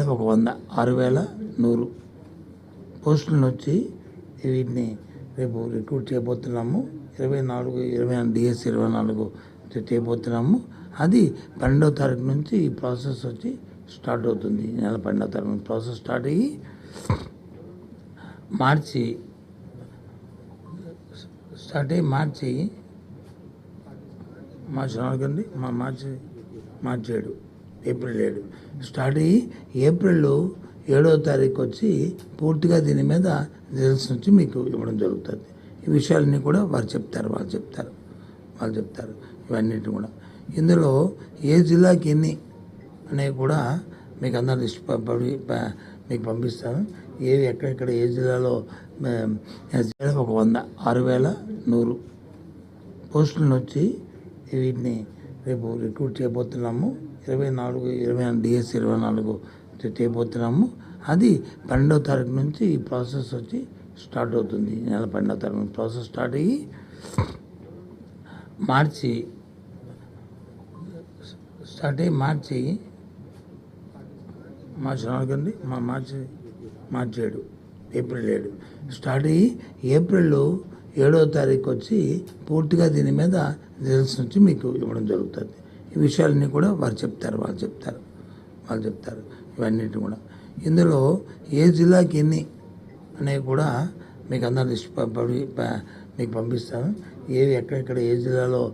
ఒక వంద ఆరు వేల నూరు పోస్టులను వచ్చి వీటిని రేపు రిక్రూట్ చేయబోతున్నాము. ఇరవై నాలుగు ఇరవై డిఎస్ ఇరవై నాలుగు చేయబోతున్నాము. అది పన్నెండవ తారీఖు నుంచి ఈ ప్రాసెస్ వచ్చి స్టార్ట్ అవుతుంది. ఈ నెల పన్నెండవ తారీఖు నుంచి ప్రాసెస్ స్టార్ట్ అయ్యి మార్చి స్టార్ట్ అయ్యి మార్చి మార్చి నాలుగండి మా మార్చి మార్చి ఏడు. ఏప్రిల్ ఏడు. స్టార్ట్ అయ్యి ఏప్రిల్ ఏడో తారీఖు వచ్చి పూర్తిగా దీని మీద రిజల్ట్స్ నుంచి మీకు ఇవ్వడం జరుగుతుంది. ఈ విషయాలన్నీ కూడా వారు చెప్తారు వాళ్ళు చెప్తారు వాళ్ళు చెప్తారు. ఇవన్నిటి కూడా. ఇందులో ఏ జిల్లాకి ఎన్ని అనేవి కూడా మీకు అందరు లిస్ట్ మీకు పంపిస్తాను. ఏవి ఎక్కడెక్కడ ఏ జిల్లాలో ఒక వంద ఆరు వేల నూరు పోస్టులను వచ్చి వీటిని రేపు రిక్రూట్ చేయబోతున్నాము. ఇరవై నాలుగు ఇరవై డిఎస్ ఇరవై నాలుగు చేయబోతున్నాము అది పన్నెండవ తారీఖు నుంచి ఈ ప్రాసెస్ వచ్చి స్టార్ట్ అవుతుంది. నెల పన్నెండవ తారీఖు నుంచి ప్రాసెస్ స్టార్ట్ అయ్యి మార్చి స్టార్ట్ అయ్యి మార్చి మార్చి నాలుగండి మా మార్చి మార్చి ఏడు ఏప్రిల్ ఏడు. స్టార్ట్ అయ్యి ఏప్రిల్ ఏడవ తారీఖు వచ్చి పూర్తిగా దీని మీద రిజల్ట్స్ నుంచి మీకు ఇవ్వడం జరుగుతుంది. ఈ విషయాలన్నీ కూడా వారు చెప్తారు వాళ్ళు చెప్తారు వాళ్ళు చెప్తారు. ఇవన్నిటి కూడా. ఇందులో ఏ జిల్లాకి ఎన్ని అనేవి కూడా మీకు అందరు లిస్ట్ మీకు పంపిస్తాను. ఏవి ఎక్కడెక్కడ ఏ జిల్లాలో